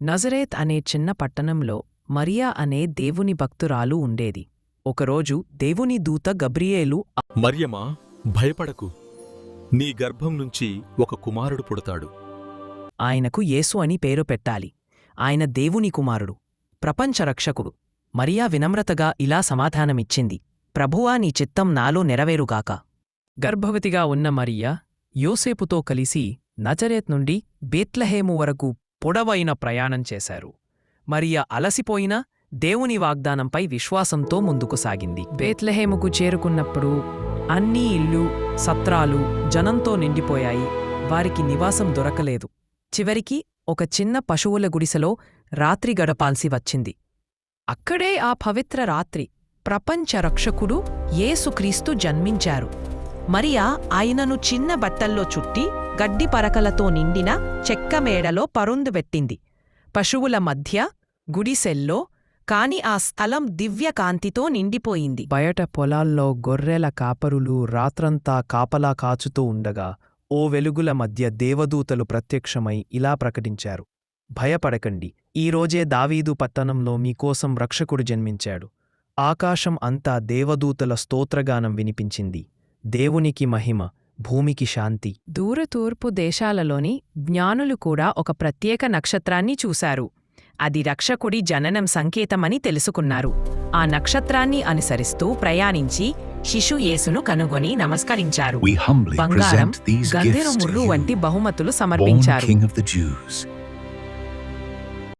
Nazareth అనే చిన్న పట్టణంలో మరియా అనే దేవుని భక్తురాలు ఉండేది. ఒకరోజు దేవుని దూత గబ్రియేలు మరియమా భయపడకు. నీ గర్భం నుంచి ఒక కుమారుడు పుడతాడు. ఆయనకు యేసు అని పేరు పెట్టాలి. ఆయన దేవుని కుమారుడు ప్రపంచ రక్షకుడు. మరియా వినమ్రతగా ఇలా సమాధానమిచ్చింది. ప్రభువా నీ చిత్తం నాలో నెరవేరుగాక గర్భవతిగా ఉన్న మరియా యోసేపుతో కలిసి నజరేత్ నుండి బేత్లహేము వరకు పొడవైన ప్రయాణం చేశారు. మరియా అలసిపోయినా దేవుని వాగ్దానంపై విశ్వాసంతో ముందుకు సాగింది. బేత్లహేముకు చేరుకున్నప్పుడు అన్ని ఇల్లు సత్రాలు జనంతో నిండిపోయాయి. వారికి నివాసం దొరకలేదు. చివరికి ఒక చిన్న పశువుల గుడిసెలో రాత్రి గడపాల్సి వచ్చింది. అక్కడే ఆ పవిత్ర రాత్రి ప్రపంచ రక్షకుడు యేసుక్రీస్తు జన్మించారు. మరియా ఆయనను చిన్న బట్టల్లో చుట్టి గడ్డి పరకలతో నిండిన చెక్కమేడలో పరుందుబెట్టింది పశువుల మధ్య గుడిసెల్లో కాని ఆ స్థలం దివ్యకాంతితో నిండిపోయింది. బయట పొలాల్లో గొర్రెల కాపరులు రాత్రంతా కాపలా కాచుతూ ఉండగా ఓ వెలుగుల మధ్య దేవదూతలు ప్రత్యక్షమై ఇలా ప్రకటించారు. భయపడకండి ఈరోజే దావీదు పట్టణంలో మీకోసం రక్షకుడు జన్మించాడు. ఆకాశం అంతా దేవదూతల స్తోత్రగానం వినిపించింది. దేవునికి మహిమ భూమికి శాంతి. దూరతూర్పు దేశాలలోని జ్ఞానులు కూడా ఒక ప్రత్యేక నక్షత్రాన్ని చూశారు. అది రక్షకుడి జననం సంకేతమని తెలుసుకున్నారు. ఆ నక్షత్రాన్ని అనుసరిస్తూ ప్రయాణించి శిశు యేసును కనుగొని నమస్కరించారు. బంగారం present these గంధెర gifts to ముర్రు you, వంటి బహుమతులు సమర్పించారు.